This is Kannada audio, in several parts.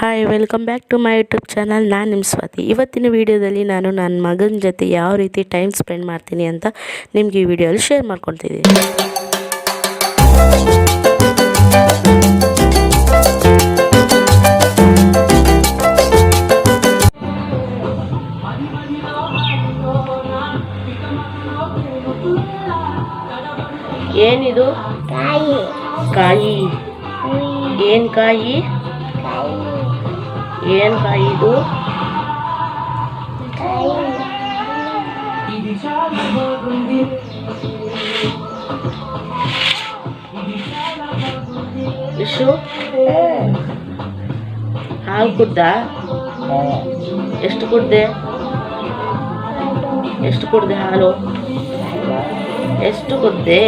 Hi welcome back to my YouTube channel ನಾನು ನಿಮ್ಮ ಸ್ವಾತಿ. ಇವತ್ತಿನ ವಿಡಿಯೋದಲ್ಲಿ ನಾನು ನನ್ನ ಮಗನ ಜೊತೆ ಯಾವ ರೀತಿ ಟೈಮ್ ಸ್ಪೆಂಡ್ ಮಾಡ್ತೀನಿ ಅಂತ ನಿಮಗೆ ಈ ವಿಡಿಯೋಲಿ ಶೇರ್ ಮಾಡ್ಕೊಳ್ತಿದ್ದೀನಿ. ಏನಿದು? ಕಾಯಿ. ಕಾಯಿ. ಏನು ಕಾಯಿ? ಏನು ಕಾಯಿ ಇದು ವಿಶು. ಹಾಲು ಕುಡ್ದ? ಎಷ್ಟು ಕುಡ್ದೆ? ಎಷ್ಟು ಕುಡ್ದೆ ಹಾಲು? ಎಷ್ಟು ಕುಡ್ದೆ?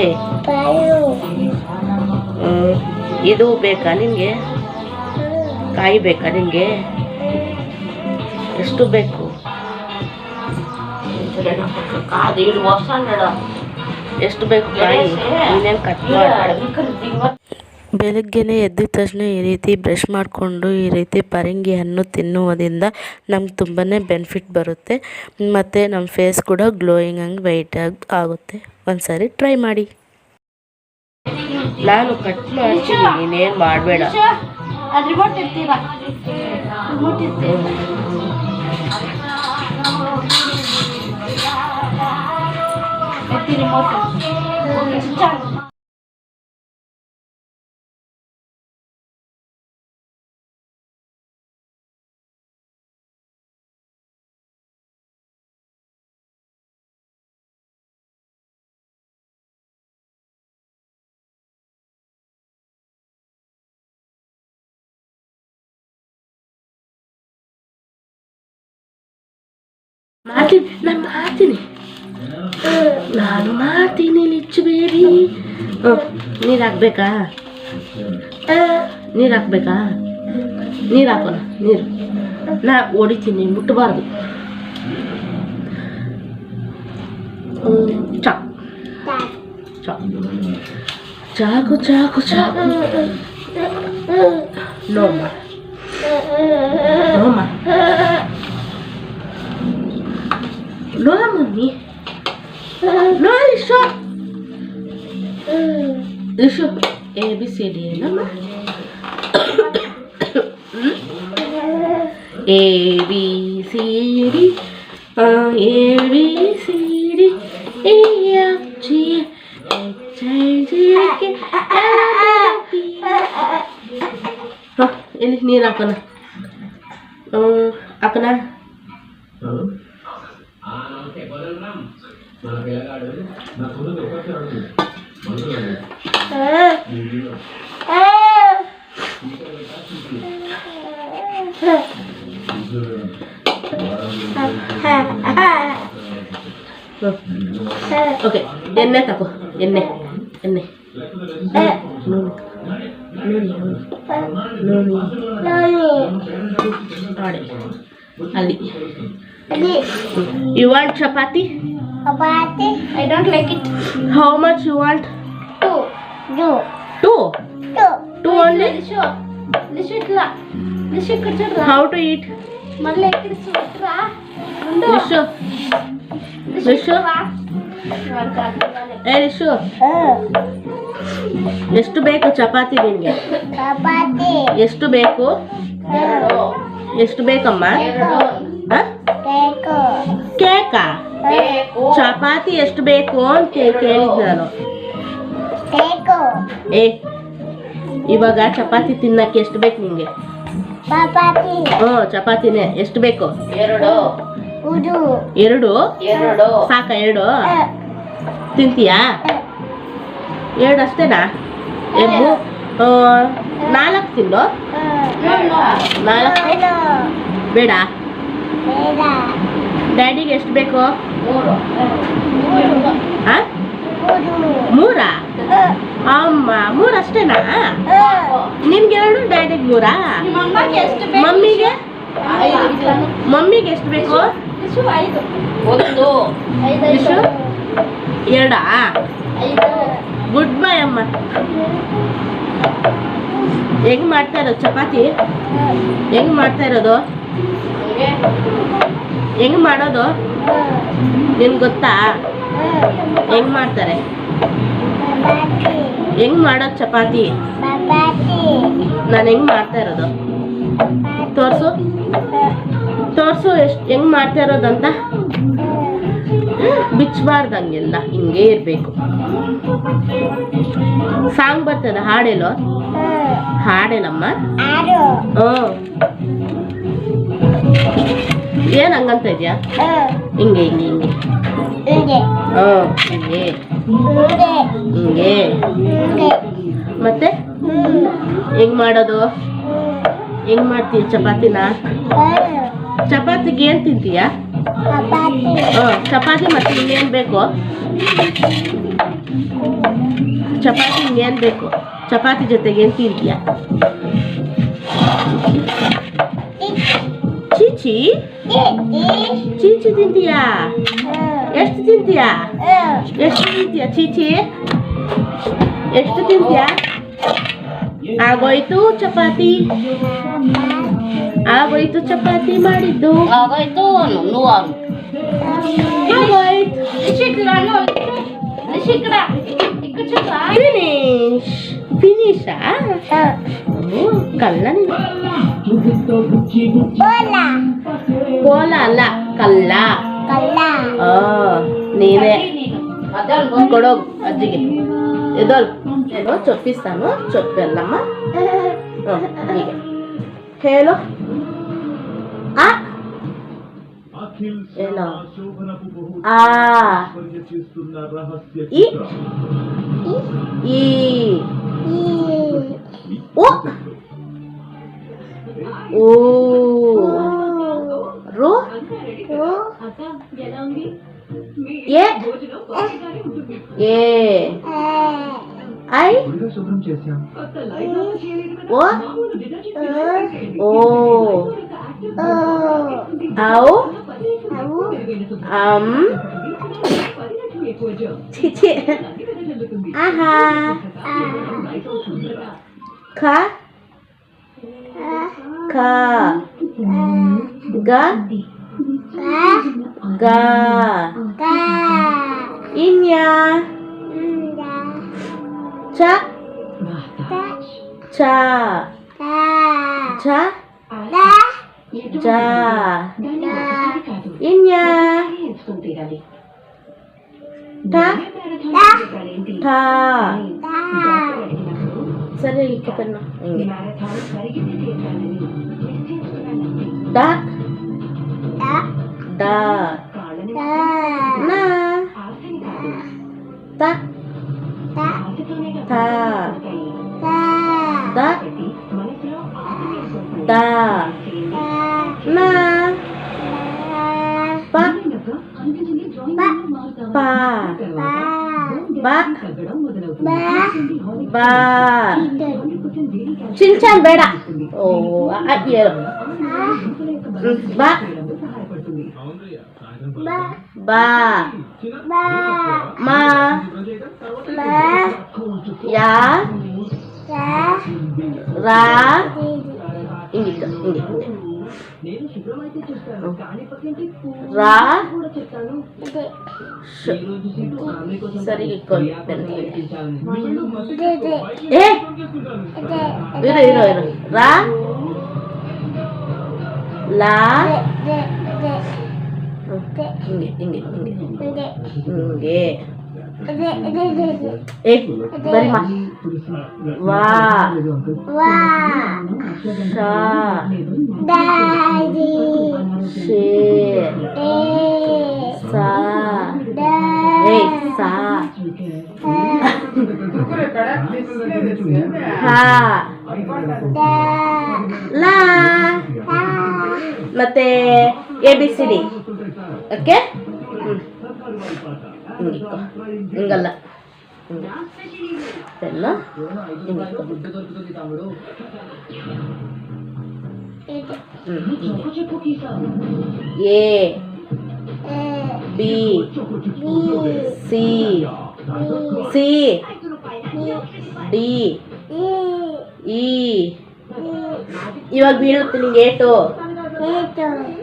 ಇದು ಬೇಕಾ ನಿಮಗೆ ಕಾಯಿ ಬೇಕಾ ನಿನಗೆ? ಎಷ್ಟು ಬೇಕು? ಎಷ್ಟು ಬೇಕು ಕಾಯಿ ನೀನೇನು ಕಟ್ ಮಾಡಿ. ಬೆಳಗ್ಗೆನೇ ಎದ್ದ ತಕ್ಷಣ ಈ ರೀತಿ ಬ್ರಷ್ ಮಾಡಿಕೊಂಡು ಈ ರೀತಿ ಪರಂಗಿ ಹಣ್ಣು ತಿನ್ನುವುದರಿಂದ ನಮ್ಗೆ ತುಂಬಾ ಬೆನಿಫಿಟ್ ಬರುತ್ತೆ. ಮತ್ತು ನಮ್ಮ ಫೇಸ್ ಕೂಡ ಗ್ಲೋಯಿಂಗ್ ಹಂಗೆ ವೈಟ್ ಆಗಿ ಆಗುತ್ತೆ. ಸಾರಿ ಟ್ರೈ ಮಾಡಿ. ನಾನು ಕಟ್ ಮಾಡ್ತೀನಿ ನೀನೇನು ಮಾಡಬೇಡ. ಅದು ರಿಮೋಟ್ ಮಾಡ್ತೀನಿ ನಾನು ಮಾಡ್ತೀನಿ ನಾನು ಮಾಡ್ತೀನಿ ಲಿಚ್ಚು ಬೇಬಿ. ನೀರು ಹಾಕ್ಬೇಕಾ? ನೀರು ಹಾಕ್ಬೇಕಾ? ನೀರು ಹಾಕೋಣ ನೀರು. ನಾ ಹೊಡಿತೀನಿ ಮುಟ್ಟಬಾರ್ದು ಚಾ. ಚಾ. ಚಾಕು ಚಾಕು ಚಾಕು. ನೋಮ್ಮ ನೋಮ್ಮ não é la mami. é isso. Isso é ABCD, não é? é, é a B C D A B C D E F G H I J K L M N P ini ini apa nak? Apa nak? ಹಾಂ ಎಲ್ಲಿ ನೀರು ಹಾಕೋಣ ಹಾಕೋಣ ಓಕೆ ಎಣ್ಣೆ ತಗೋ ಎಣ್ಣೆ ಎಣ್ಣೆ ನೂನೆ ನೂನೆ ನೂನೆ you want chapati Abate. I don't like it. How much you want Two. Do. Two Two. Two only Lisho. Lisho itla. Lisho kachadra. How to eat ಮೊದಲು ಎಕ್ಕಿರಿಸು ಇಟ್ರಾ ಉಂಡು ರಿಶು ರಿಶು ಏ ರಿಶು ಎಷ್ಟು ಬೇಕು ಚಪಾತಿ ನಿನಗೆ? ಚಪಾತಿ. ಎಷ್ಟು ಬೇಕು? ಎಷ್ಟು ಬೇಕಮ್ಮ? ಆ? ಬೇಕು ಕೇಕಾ? ಚಪಾತಿ ಎಷ್ಟು ಬೇಕು ಅಂತ ಕೇಳಿದ್ ನಾನು ಬೇಕು. ಏ ಇವಾಗ ಚಪಾತಿ ತಿನ್ನಕ್ಕೆ ಎಷ್ಟು ಬೇಕು ನಿಂಗೆ? ಚಪಾತಿ. ಹ್ಞೂ ಚಪಾತಿನೇ. ಎಷ್ಟು ಬೇಕು? ಎರಡು. ಎರಡು? ಎರಡು. ಸಾಕ ಎರಡು? ತಿಂತೀಯಾ? ಎರಡು ಅಷ್ಟೇನಾ? ಏ ಮೂ ಆ, ನಾಲ್ಕು ತಿನ್ನು ನಾಲ್ಕು? ಬೇಡ. ಬೇಡ. ಡ್ಯಾಡಿಗೆ ಎಷ್ಟು ಬೇಕು? ಮೂರ? ಅಮ್ಮ ಮೂರಷ್ಟೇನಾ ನಿಮ್ಗೆ ಎರಡು ಡ್ಯಾಡಿಗೆ ಮೂರಾ? ಮಮ್ಮಿಗೆ? ಮಮ್ಮಿಗೆ ಎಷ್ಟು ಬೇಕು? ಎರಡ? ಗುಡ್ ಬೈ ಅಮ್ಮ. ಹೆಂಗ್ ಮಾಡ್ತಾ ಇರೋದು ಚಪಾತಿ? ಹೆಂಗ್ ಮಾಡ್ತಾ ಇರೋದು? ಹೆಂಗ್ ಮಾಡೋದು? ನಿನ್ ಗೊತ್ತಾ? ಹೆಂಗ್ ಮಾಡ್ತಾರೆ? ಹೆಂಗ್ ಮಾಡೋದು ಚಪಾತಿ? ನಾನು ಹೆಂಗ್ ಮಾಡ್ತಾ ಇರೋದು? ತೋರ್ಸು. ತೋರ್ಸು ಎಷ್ಟು ಹೆಂಗ್ ಮಾಡ್ತಾ ಇರೋದಂತ ಬಿಚ್ಚಬಾರ್ದಂಗೆಲ್ಲ ಹಿಂಗೆ ಇರಬೇಕು. ಸಾಂಗ್ ಬರ್ತದ ಹಾಡೇಲೋ ಹಾಡೇನಮ್ಮ ಹ್ಞೂ ಏನು ಹಂಗಂತ ಇದೆಯಾ? ಹಿಂಗೆ ಹಿಂಗೆ ಹಿಂಗೆ. ಹ್ಞೂ ಹಿಂಗೆ. ಹಿಂಗೆ. ಮತ್ತೆ? ಹೆಂಗ್ ಮಾಡೋದು? ಹೆಂಗ್ ಮಾಡ್ತೀಯ ಚಪಾತಿನ? ಚಪಾತಿಗೆ ಏನು ತಿಂತೀಯ? ಹಾಂ ಚಪಾತಿ ಮತ್ತೆ ಇನ್ನೇನು ಬೇಕು? ಚಪಾತಿ ಇನ್ನೇನು ಬೇಕು? ಚಪಾತಿ ಜೊತೆಗೆ ಏನು ತಿಂತೀಯ? ಚಿ ಚಿ ಚಿ ತಿಂತೀಯಾ ಎಷ್ಟು ತಿಂತೀಯಾ ಎಷ್ಟು ತಿಂತಿಯಾ ಚಿ ಚಿ ಎಷ್ಟು ತಿಂತಿಯಾ ಆಗೋಯ್ತು ಚಪಾತಿ ಆಗೋಯ್ತು ಚಪಾತಿ ಮಾಡಿದ್ದು ಆಗೋಯ್ತು ಫಿನಿಶ್ ಫಿನಿಶಾ ಕಲ್ಲ Bola. Bola కల్లా. నేనే. కొడో అజ్జికి. ఏదో ఏదో చొప్పిస్తాను చొప్పెళ్ళమ్మ హేలో ఆ? ఆ. ఈ. ఈ. ఓ 오로 예? 예? 예. 아이? 워? 어? 오. 아오? 암? 치치. 아하. 가? 가, 가, 가, 있냐? 자, 자, 자, 자, 있냐? 다, 다, 다. సరే ఇక పెన్న డ డ నా త థ ద ద నా ప ప బ బా. చించాన్ బేడ. ఓ బా. బా. మా. యా. రా. ఇంగిట్ ఇంగిట్ రా. సరిగ్గా ఇరో ఇరో ఇరో. రా. లా. ఇంగే ఇంగే ఇంగే ఇంగే. ಲಾ ಹಿಂಗೆ ಹಿಂಗೆ ಹಿಂಗೆ ಹಿಂಗೆ ಏ डैडी शे ಶೇ ಸಾ ಏ ಸಾ ಹಾ ಲಾ ಮತ್ತೆ A B C D okay ಹಿಂಗಲ್ಲ. ಎಲ್ಲ ಹಿಂಗಿಟ್ಕೊ. ಹ್ಮ್, ಹಿಂಗೆ. A B C C D E ಇವಾಗ ಬೀಳುತ್ತೆ ನಿಂಗೆ ಏಟು.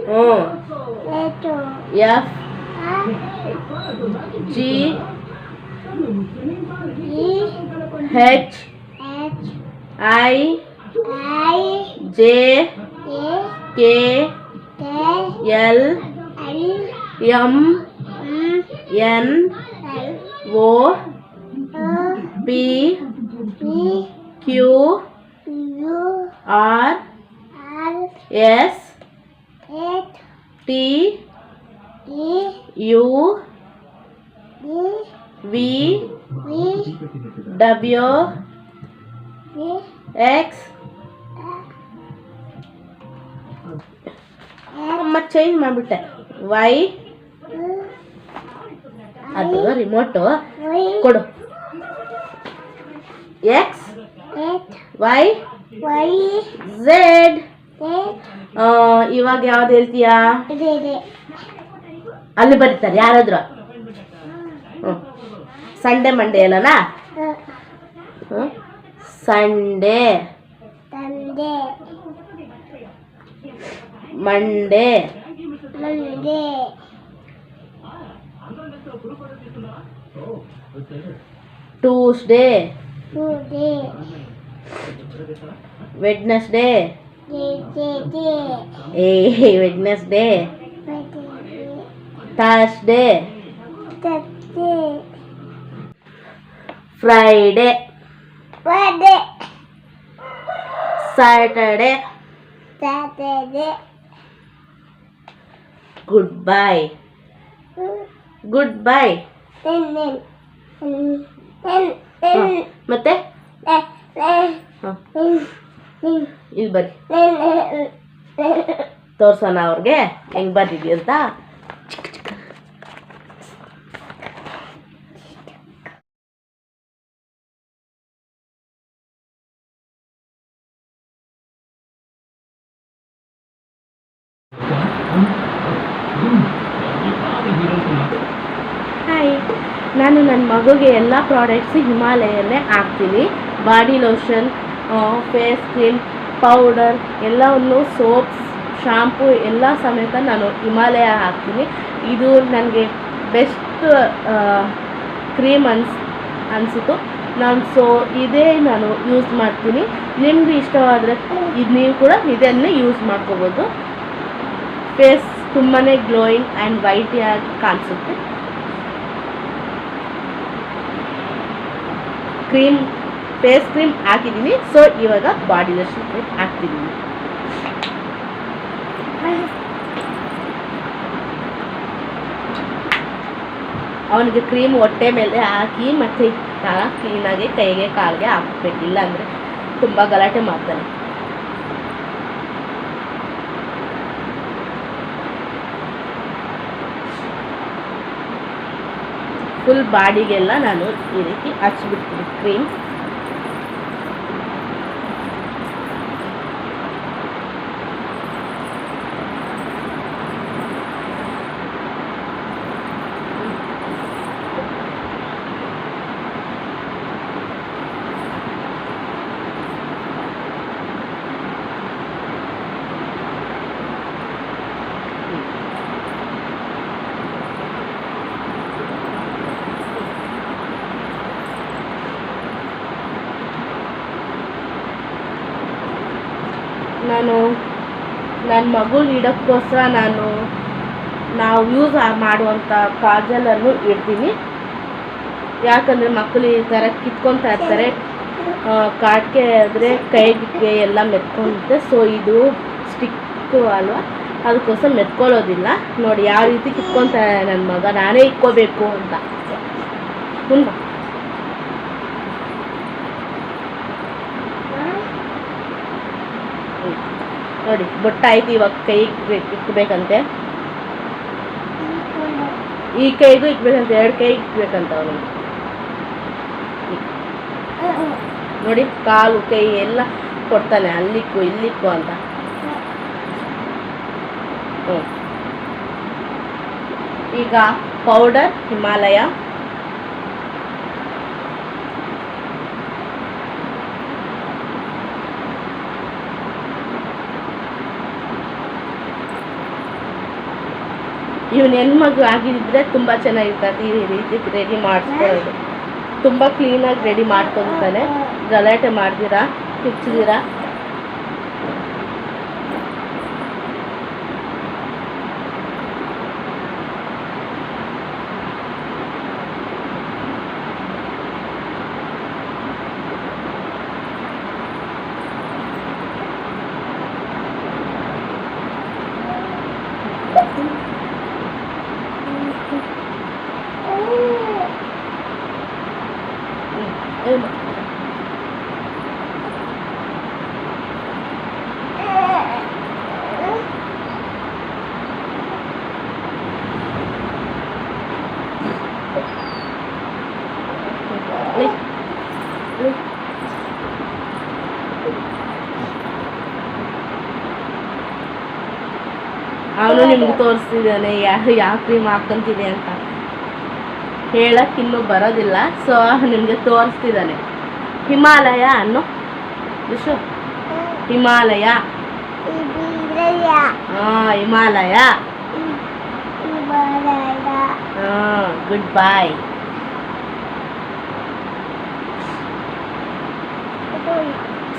ಹ್ಞೂ F. G E H H I I J K L M N O P Q R S T E U V W X ಮತ್ತೆ ಚೇಂಜ್ ಮಾಡಿಬಿಟ್ಟೆ. ವೈ ಅದು ರಿಮೋಟು ಕೊಡು. ಎಕ್ಸ್ ವೈ ಝೆಡ್ ಇವಾಗ ಯಾವ್ದು ಹೇಳ್ತೀಯಾ? ಅಲ್ಲಿ ಬರೀತಾರೆ ಯಾರಾದ್ರು. ಹ್ಞೂ ಸಂಡೇ ಮಂಡೇ ಅಲ್ಲನಾ? ಹ್ಞೂ ಸಂಡೇ ತಂದೆ ಮಂಡೇ ಮಂದೆ Tuesday today Wednesday Thursday Friday Saturday good bye good bye ಮತ್ತೆ ಇಲ್ಲಿ ಬರ್ರಿ. ತೋರ್ಸೋಣ ಅವ್ರಿಗೆ. ಹೆಂಗೆ ಬರ್ದಿದ್ವಿ ಅಂತ ಹಾಯ್ ನಾನು ನನ್ನ ಎಲ್ಲ ಪ್ರಾಡಕ್ಟ್ಸ್ ಹಿಮಾಲಯಲ್ಲೇ ಹಾಕ್ತೀನಿ. Body lotion face cream powder ಎಲ್ಲವನ್ನು ಸೋಪ್ಸ್ ಶಾಂಪು ಎಲ್ಲ ಸಮೇತ ನಾನು ಹಿಮಾಲಯ ಹಾಕ್ತೀನಿ. ಇದು ನನಗೆ ಬೆಸ್ಟ್ ಕ್ರೀಮ್ ಅನ್ಸ್, ಅನಿಸಿತು. ನಾನು ಸೊ ಇದೇ ನಾನು ಯೂಸ್ ಮಾಡ್ತೀನಿ. ನಿಮ್ಗೆ ಇಷ್ಟವಾದರೆ ಇದು ನೀವು ಕೂಡ ಇದನ್ನೇ ಯೂಸ್ ಮಾಡ್ಕೋಬೋದು. ಫೇಸ್ ತುಂಬಾ ಗ್ಲೋಯಿಂಗ್ ಆ್ಯಂಡ್ ವೈಟಿಯಾಗಿ ಕಾಣಿಸುತ್ತೆ. ಕ್ರೀಮ್ ಫೇಸ್ ಕ್ರೀಮ್ ಹಾಕಿದ್ದೀನಿ ಸೊ ಇವಾಗ ಬಾಡಿ ಲೋಷನ್ ಕ್ರೀಮ್ ಹಾಕ್ತಿದ್ದೀನಿ ಅವನಿಗೆ ಕ್ರೀಮ್ ಹೊಟ್ಟೆ ಮೇಲೆ ಹಾಕಿ ಮತ್ತೆ ಕ್ಲೀನಾಗಿ ಕೈಗೆ, ಕಾಲಿಗೆ ಹಾಕ್ಬೇಕು. ಇಲ್ಲಾಂದರೆ ತುಂಬ ಗಲಾಟೆ ಮಾಡ್ತಾನೆ. ಫುಲ್ ಬಾಡಿಗೆಲ್ಲ ನಾನು ಈ ರೀತಿ ಹಚ್ಬಿಡ್ತೀನಿ ಕ್ರೀಮ್ ನಾನು ನನ್ನ ಮಗು ಇಡೋಕ್ಕೋಸ್ಕರ ನಾನು ನಾವು ಯೂಸ್ ಮಾಡುವಂಥ ಕಾಜಲನ್ನು ಇಡ್ತೀನಿ. ಯಾಕಂದರೆ ಮಕ್ಕಳು ಈ ಥರ ಕಿತ್ಕೊತಾ ಇರ್ತಾರೆ. ಕಾಟಿಗೆ ಆದರೆ ಕೈಗೆ ಎಲ್ಲ ಮೆತ್ಕೊಂಡುತ್ತೆ ಸೊ ಇದು ಸ್ಟಿಕ್ಕು ಅಲ್ವಾ? ಅದಕ್ಕೋಸ್ಕರ ಮೆತ್ಕೊಳ್ಳೋದಿಲ್ಲ. ನೋಡಿ, ಯಾವ ರೀತಿ ಕಿತ್ಕೊತಾನೆ ನನ್ನ ಮಗ. ನಾನೇ ಇಕ್ಕೋಬೇಕು ಅಂತ. ಮುಂದೆ ನೋಡಿ ಬೊಟ್ಟಾಯ್ತು ಇವಾಗ ಕೈ ಇಕ್ಬೇಕು ಇಕ್ಬೇಕಂತೆ. ಈ ಕೈಗೂ ಇಕ್ಬೇಕಂತೆ, ಎರಡು ಕೈ ಇಕ್ಬೇಕಂತ ಅವನಿಗೆ. ನೋಡಿ, ಕಾಲು, ಕೈ ಎಲ್ಲ ಕೊಡ್ತಾನೆ, ಅಲ್ಲಿಕ್ಕು, ಇಲ್ಲಿಕ್ಕು ಅಂತ. ಈಗ ಪೌಡರ್ ಹಿಮಾಲಯ ಇವನ್ ಹೆಣ್ಮಗು ಆಗಿದ್ರೆ ತುಂಬ ಚೆನ್ನಾಗಿರ್ತದೆ. ಈ ರೀತಿ ರೆಡಿ ಮಾಡಿಸ್ಕೊಳ್ಳೋದು. ತುಂಬ ಕ್ಲೀನಾಗಿ ರೆಡಿ ಮಾಡ್ಕೊತಾನೆ ಗಲಾಟೆ ಮಾಡ್ದಿರಾ ಕಿಚ್ಚಿದಿರಾ ಏನು ಲೇ, ಲೇ. ಅವನು ನಿಮ್ಗೆ ತೋರಿಸ್ತಿದ್ದಾನೆ ಯಾವ ಯಾವ ಕ್ರೀಮ್ ಹಾಕೊಂತಿದೆ ಅಂತ. ಹೇಳಕ್ ಇನ್ನೂ ಬರೋದಿಲ್ಲ ಸೊ ನಿಮಗೆ ತೋರಿಸ್ತಿದ್ದಾನೆ ಹಿಮಾಲಯ ಅನ್ನು. ವಿಶು? ಹಿಮಾಲಯ. ಹಾ, ಹಿಮಾಲಯ. ಆ ಗುಡ್ ಬಾಯ್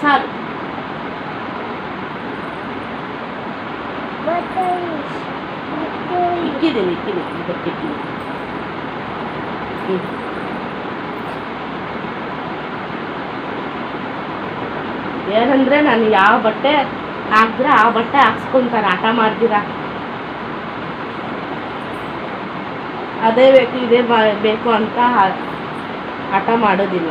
ಸಾಕು. ಇಕ್ಕಿದ್ದೀನಿ ಇಕ್ಕಿದ್ದೀನಿ ಇದಕ್ಕೆ. ಏನಂದ್ರೆ ನಾನು ಯಾವ ಬಟ್ಟೆ ಹಾಕಿದ್ರೆ ಆ ಬಟ್ಟೆ ಹಾಕ್ಸ್ಕೊಂತಾರೆ, ಆಟ ಮಾಡ್ತೀರ ಅದೇ ಬೇಕು, ಇದೇ ಬೇಕು ಅಂತ ಆಟ ಮಾಡೋದಿಲ್ಲ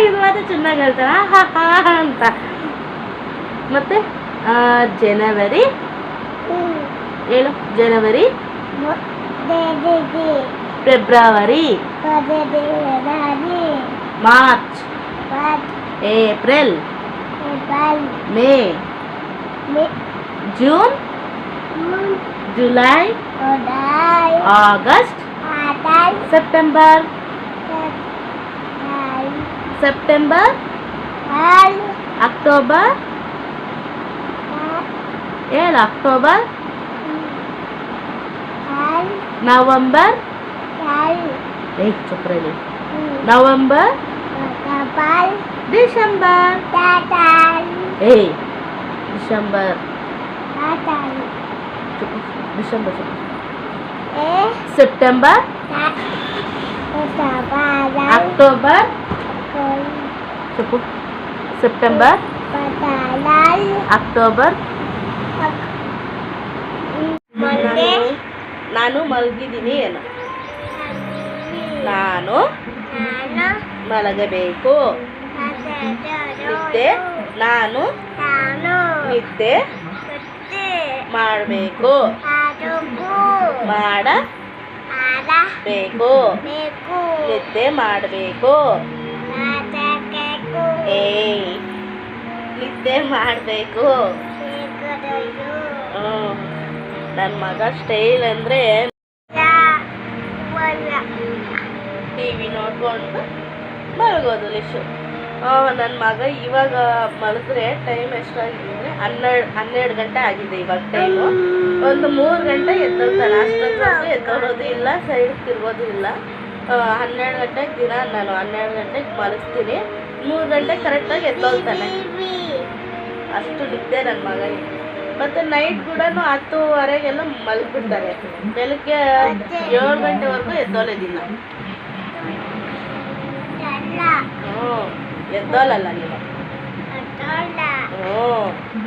ಇದು ಮಾತ್ರ ಚೆನ್ನಾಗಿ ಹೇಳ್ತಾರ ಆಹಾಹಾ ಅಂತ ಮತ್ತೆ ಆ, ಜನವರಿ ಹೇಳು January February March April May June July August September September? October? ഏഴ് അക്ടോബർ? നവംബർ? ചൊപ്രൽ നവംബർ? ഡിസംബർ. ഏയ്. ഡിസംബർ. December September? ಡಿಸೆಂಬರ್ ಚುಪ್ಪು ಸೆಪ್ಟೆಂಬರ್ ಅಕ್ಟೋಬರ್ ಚುಪ್ಪು ಸೆಪ್ಟೆಂಬರ್ ಅಕ್ಟೋಬರ್ ನಾನು- ನಾನು ಮಲಗಿದ್ದೀನಿ ಏನು ನಾನು ಮಲಗಬೇಕು ನಿದ್ದೆ ನಾನು ನಿದ್ದೆ ಮಾಡಬೇಕು ಮಾಡಬೇಕು. ನಿದ್ದೆ ಮಾಡಬೇಕು. ಏ ನಿದ್ದೆ ಮಾಡಬೇಕು. ನನ್ನ ಮಗ ಸ್ಟೈಲ್ ಅಂದರೆ ಟಿ ವಿ ನೋಡ್ಕೊಂಡು ಮಲಗೋದು ಲಿಶು ನನ್ನ ಮಗ ಇವಾಗ ಮಲಗ್ರೆ ಟೈಮ್ ಎಷ್ಟಾಗಿದೆ? ಹನ್ನೆರಡು ಹನ್ನೆರಡು ಗಂಟೆ ಆಗಿದೆ ಇವಾಗ ಟೈಮು ಒಂದು ಮೂರು ಗಂಟೆ ಎದ್ದೋಗ್ತಾನೆ ಅಷ್ಟೊಂದು ಎದ್ದೋರೋದು ಇಲ್ಲ ಸೈಡ್ ತಿರ್ಗೋದು ಇಲ್ಲ. ಹನ್ನೆರಡು ಗಂಟೆಗೆ ದಿನ ನಾನು ಹನ್ನೆರಡು ಗಂಟೆಗೆ ಮಲಗಿಸ್ತೀನಿ ಮೂರು ಗಂಟೆ ಕರೆಕ್ಟಾಗಿ ಎದ್ದೋಗ್ತಾನೆ. ಅಷ್ಟು ನಿದ್ದೆ ನನ್ನ ಮಗನಿಗೆ. ಮತ್ತು ನೈಟ್ ಕೂಡ ಹತ್ತುವರೆಗೆಲ್ಲ ಮಲಗಿಬಿಡ್ತಾರೆ. ಬೆಳಗ್ಗೆ ಏಳು ಗಂಟೆವರೆಗೂ ಎದ್ದೋಲೇದಿಲ್ಲ. ಹ್ಞೂ ಎದ್ದೋಲಲ್ಲ ನೀವು ಹ್ಞೂ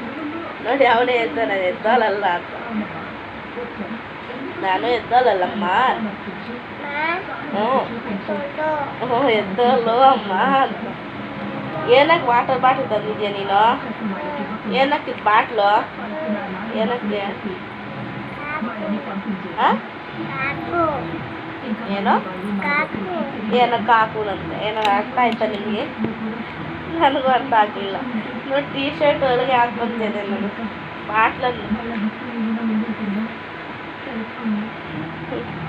ನೋಡಿ ಅವನೇ ಎದ್ದಾನೆ ಎದ್ದೋಲಲ್ಲ ಅಂತ. ನಾನು ಎದ್ದೋಲಲ್ಲಮ್ಮ ಹ್ಞೂ ಹ್ಞೂ ಎದ್ದೋಲು ಅಮ್ಮ ಅಂತ. ಏನಕ್ಕೆ ವಾಟರ್ ಬಾಟ್ಲ್ ತಂದಿದ್ಯಾ ನೀನು? ಏನಕ್ಕೆ ಇದು ಬಾಟ್ಲು? ಏನಕ್ಕೆ? ಹಾಂ? ಏನೋ? ಏನೋ ಕಾಕುನಂತೆ? ಏನೋ ಅರ್ಥ ಆಯ್ತಾ ನಿಮಗೆ? ನನಗೂ ಅರ್ಥ ಆಗಲಿಲ್ಲ. ನೋಡಿ ಟೀ ಶರ್ಟ್ ಒಳಗೆ ಹಾಕ್ಬಂದಿದೆ ಬಂದಿದೆ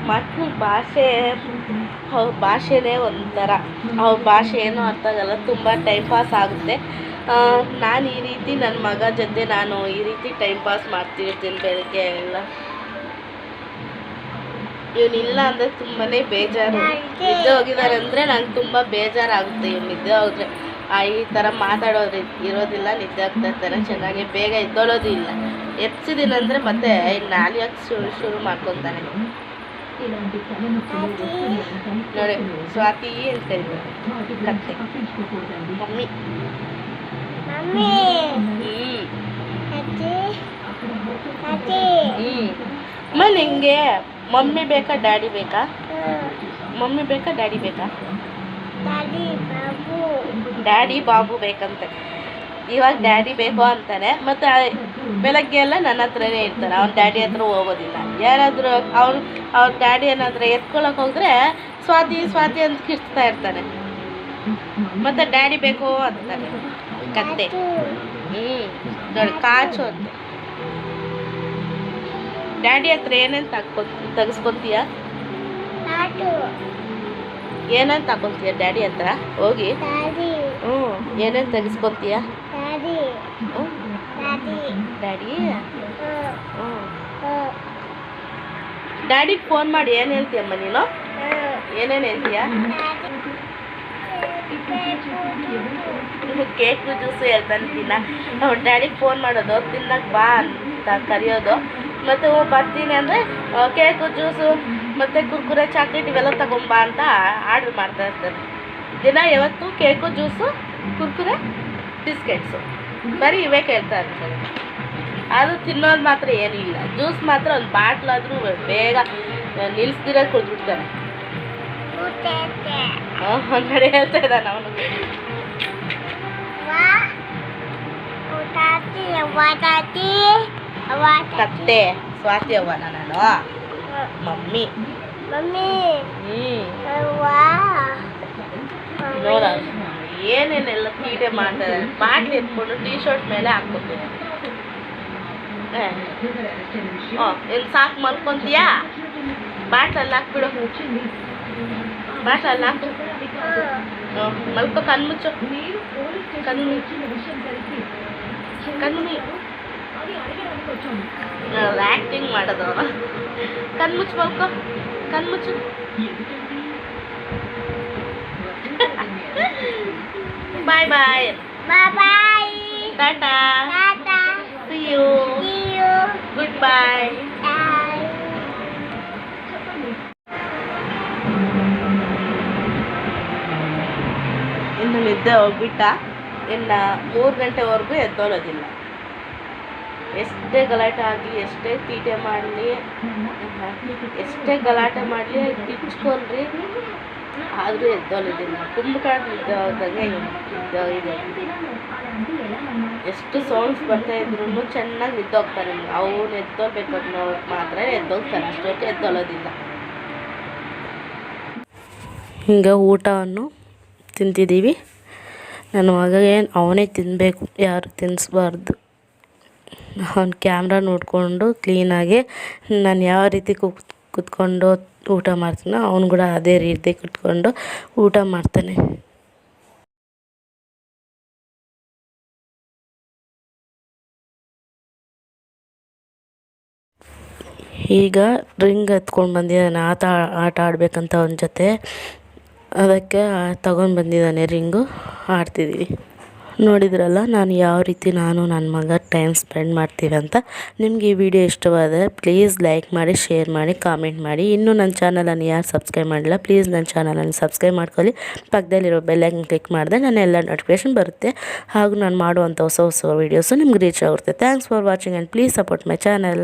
ಮಕ್ಳ ಭಾಷೆ ಅವ್ರ ಭಾಷೆನೇ ಒಂಥರ. ಅವ್ರ ಭಾಷೆ ಏನೂ ಅರ್ಥ ಆಗಲ್ಲ. ತುಂಬ ಟೈಮ್ ಪಾಸ್ ಆಗುತ್ತೆ. ನಾನು ಈ ರೀತಿ ನನ್ನ ಮಗ ಜೊತೆ ನಾನು ಈ ರೀತಿ ಟೈಮ್ ಪಾಸ್ ಮಾಡ್ತಿರ್ತೀನಿ ಬೆಳಗ್ಗೆ ಎಲ್ಲ. ಇವನಿಲ್ಲ ಅಂದರೆ ತುಂಬಾ ಬೇಜಾರು. ನಿದ್ದೆ ಹೋಗಿದ್ದಾರೆ ಅಂದರೆ ನಂಗೆ ತುಂಬ ಬೇಜಾರಾಗುತ್ತೆ ಇವ್ನು ನಿದ್ದೆ ಹೋದ್ರೆ. ಈ ಥರ ಮಾತಾಡೋದು ಇರೋದಿಲ್ಲ ನಿದ್ದೆ ಆಗ್ತಾ ಇರ್ತಾರೆ ಚೆನ್ನಾಗಿ ಬೇಗ ಎದ್ದೋಳೋದು ಇಲ್ಲ. ಎಪ್ಸಿದ್ದೀನಂದರೆ ಮತ್ತೆ ನಾಲ್ಕು ಶುರು ಶುರು ಮಾಡ್ಕೊತಾನೆ? ನೋಡಿ ಸ್ವಾತಿ ಅಂತ ಮಮ್ಮಿ ಕತ್ತೆ. ಮಮ್ಮಿ. ಅಮ್ಮ ನಿಂಗೆ ಮಮ್ಮಿ ಬೇಕಾ ಡ್ಯಾಡಿ ಬೇಕಾ? ಮಮ್ಮಿ ಬೇಕಾ ಡ್ಯಾಡಿ ಬೇಕಾ? ಡ್ಯಾಡಿ ಬಾಬು ಬೇಕಂತೆ. ಇವಾಗ ಡ್ಯಾಡಿ ಬೇಕು ಅಂತಾನೆ ಮತ್ತು ಬೆಳಗ್ಗೆ ಎಲ್ಲ ನನ್ನ ಹತ್ರನೇ ಇರ್ತಾನೆ ಅವ್ನ ಡ್ಯಾಡಿ ಹತ್ರ ಹೋಗೋದಿಲ್ಲ. ಯಾರಾದರೂ ಅವ್ನು ಅವ್ರ ಡ್ಯಾಡಿ ಏನಾದರೂ ಎತ್ಕೊಳ್ಳೋಕೆ ಹೋದ್ರೆ ಸ್ವಾತಿ ಸ್ವಾತಿ ಅಂತ ಕಿರ್ಚ್ತಾ ಇರ್ತಾನೆ. ಮತ್ತು ಡ್ಯಾಡಿ ಬೇಕು ಅಂತಾನೆ. ಕತ್ತೆ. ಹ್ಞೂ ನೋಡಿ ಕಾಚು ಅಂತ. ಡ್ಯಾಡಿ ಹತ್ರ ಏನೇನು ತಗ್ಕೊ ತೆಗೆಸ್ಕೊತೀಯ? ಏನೇನು ತಗೊಂತೀಯ ಡ್ಯಾಡಿ ಹತ್ರ? ಹೋಗಿ. ಹ್ಞೂ ಏನೇನು ತೆಗಿಸ್ಕೊತೀಯ ಡ್ಯಾಡಿ. ಹ್ಞೂ ಡ್ಯಾಡಿಗೆ ಫೋನ್ ಮಾಡಿ ಏನು ಹೇಳ್ತೀಯಮ್ಮ ನೀನು? ಏನೇನು ಹೇಳ್ತೀಯ? ಕೇಕು ಜ್ಯೂಸು ಹೇಳ್ತಾನೆ ತಿನ್ನ. ಡ್ಯಾಡಿಗೆ ಫೋನ್ ಮಾಡೋದು ತಿನ್ನಕ್ಕೆ ಬಾ ಅಂತ ಕರೆಯೋದು. ಮತ್ತು ಬರ್ತೀನಿ ಅಂದರೆ ಕೇಕು ಜ್ಯೂಸು ಮತ್ತು ಕುರ್ಕುರೆ ಚಾಕ್ಲೇಟ್ ಇವೆಲ್ಲ ತಗೊಂಬ ಅಂತ ಆರ್ಡ್ರ್ ಮಾಡ್ತಾ ಇರ್ತಾರೆ. ದಿನ ಯಾವತ್ತು ಕೇಕು ಜ್ಯೂಸು ಕುರ್ಕುರೆ ಬಿಸ್ಕೆಟ್ಸು ಬರೀ ಇವೇ ಕೇಳ್ತಾ ಇರ್ತಾರೆ. ಅದು ತಿನ್ನೋದು ಮಾತ್ರ ಏನೂ ಇಲ್ಲ ಜ್ಯೂಸ್ ಮಾತ್ರ ಒಂದು ಬಾಟ್ಲಾದರೂ ಬೇಗ ನಿಲ್ಲಿಸ್ದಿರ ಕುಡಿದ್ಬಿಡ್ತಾನೆ ಹೊರಗಡೆ ಹೇಳ್ತಾ ಇದ್ದಾನೆ ಅವನು. ಕತ್ತೆ ಸ್ವಾತಿ ಅವ್ವನ ನಾನು? ಮಮ್ಮಿ. ಹ್ಞೂ ನೋಡ ಏನೇನೆಲ್ಲ ತೀಟೆ ಮಾಡ್ತಾರೆ ಬಾಟ್ಲಿ ಎತ್ಕೊಂಡು ಟೀ ಶರ್ಟ್ ಮೇಲೆ ಹಾಕ್ಕೊತೀನಿ. ಏನು ಸಾಕು ಮಲ್ಕೊಂತೀಯಾ? ಬಾಟ್ಲಲ್ಲಿ ಹಾಕ್ಬಿಡು. ಬಾಟ್ಲಲ್ಲಿ ಹಾಕು. ಮಲ್ಕೊ ಕಣ್ಮುಚ್ಚು ಕಣ್ಣು ಕಣ್ಣು ಆ್ಯಕ್ಟಿಂಗ್ ಮಾಡೋದು. ಕಣ್ಮುಚ್ಚು ಮಲ್ಕೋ ಕಣ್ಮುಚ್ಚು ಬಾಯ್ ಬಾಯ್ ಟಾಟಾ ಸಿ ಯು ಗುಡ್ ಬಾಯ್ ಇನ್ನು ನಿದ್ದೆ ಹೋಗ್ಬಿಟ್ಟ. ಇನ್ನು ಮೂರು ಗಂಟೆವರೆಗೂ ಎದ್ದೋಳೋದಿಲ್ಲ. ಎಷ್ಟೇ ಗಲಾಟೆ ಆಗಲಿ, ಎಷ್ಟೇ ತೀಟೆ ಮಾಡಲಿ, ಎಷ್ಟೇ ಗಲಾಟೆ ಮಾಡಲಿ ಕಿಚ್ಕೊಳ್ರಿ ಆದರೂ ಎದ್ದೋಲಿದ್ದೀನಿ ಹೋದಂಗೆ ನಿದ್ದೆ ಇದೆ. ಎಷ್ಟು ಸೌಂಡ್ಸ್ ಬರ್ತಾ ಇದ್ರು ಚೆನ್ನಾಗಿ ನಿದ್ದೋಗ್ತಾನೆ ಅವ್ನು ಎದ್ದೋಗ್ಬೇಕು ಅನ್ನೋ ಮಾತ್ರ ಎದ್ದೋಗ್ತಾರೆ. ಅಷ್ಟೊತ್ತು ಎದ್ದೋಲೋದಿಲ್ಲ ಹಿಂಗೆ ಊಟವನ್ನು ತಿಂತಿದ್ದೀವಿ. ನನ್ನ ಮಗಗೆ ಅವನೇ ತಿನ್ನಬೇಕು ಯಾರು ತಿನ್ನಿಸ್ಬಾರ್ದು ಅವ್ನು ಕ್ಯಾಮ್ರಾ ನೋಡಿಕೊಂಡು ಕ್ಲೀನಾಗಿ ನಾನು ಯಾವ ರೀತಿ ಕುಕ್ ಕುತ್ಕೊಂಡು ಊಟ ಮಾಡ್ತೀನೋ ಅವನು ಕೂಡ ಅದೇ ರೀತಿ ಕುತ್ಕೊಂಡು ಊಟ ಮಾಡ್ತಾನೆ. ಈಗ ರಿಂಗ್ ಎತ್ಕೊಂಡು ಬಂದಿದ್ದಾನೆ ಆಟ ಆಟ ಆಡಬೇಕಂತ ಅವನ ಜೊತೆ. ಅದಕ್ಕೆ ತಗೊಂಡು ಬಂದಿದ್ದಾನೆ ರಿಂಗು ಆಡ್ತಿದ್ದೀವಿ ನೋಡಿದ್ರಲ್ಲ, ನಾನು ಯಾವ ರೀತಿ ನಾನು ನನ್ನ ಮಗ ಟೈಮ್ ಸ್ಪೆಂಡ್ ಮಾಡ್ತೀವಿ ಅಂತ ನಿಮ್ಗೆ ಈ ವಿಡಿಯೋ ಇಷ್ಟವಾದರೆ ಪ್ಲೀಸ್ ಲೈಕ್ ಮಾಡಿ ಶೇರ್ ಮಾಡಿ ಕಾಮೆಂಟ್ ಮಾಡಿ. ಇನ್ನೂ ನನ್ನ ಚಾನಲನ್ನು ಯಾರು ಸಬ್ಸ್ಕ್ರೈಬ್ ಮಾಡಿಲ್ಲ ಪ್ಲೀಸ್ ನನ್ನ ಚಾನಲನ್ನು ಸಬ್ಸ್ಕ್ರೈಬ್ ಮಾಡ್ಕೊಳ್ಳಿ. ಪಕ್ಕದಲ್ಲಿರೋ ಬೆಲ್ಲೈಕನ್ ಕ್ಲಿಕ್ ಮಾಡಿದೆ ನನ್ನ ಎಲ್ಲ ನೋಟಿಫಿಕೇಶನ್ ಬರುತ್ತೆ. ಹಾಗೂ ನಾನು ಮಾಡುವಂಥ ಹೊಸ ಹೊಸ ವೀಡಿಯೋಸು ನಿಮ್ಗೆ ರೀಚ್ ಆಗುತ್ತೆ thanks for watching and please support my channel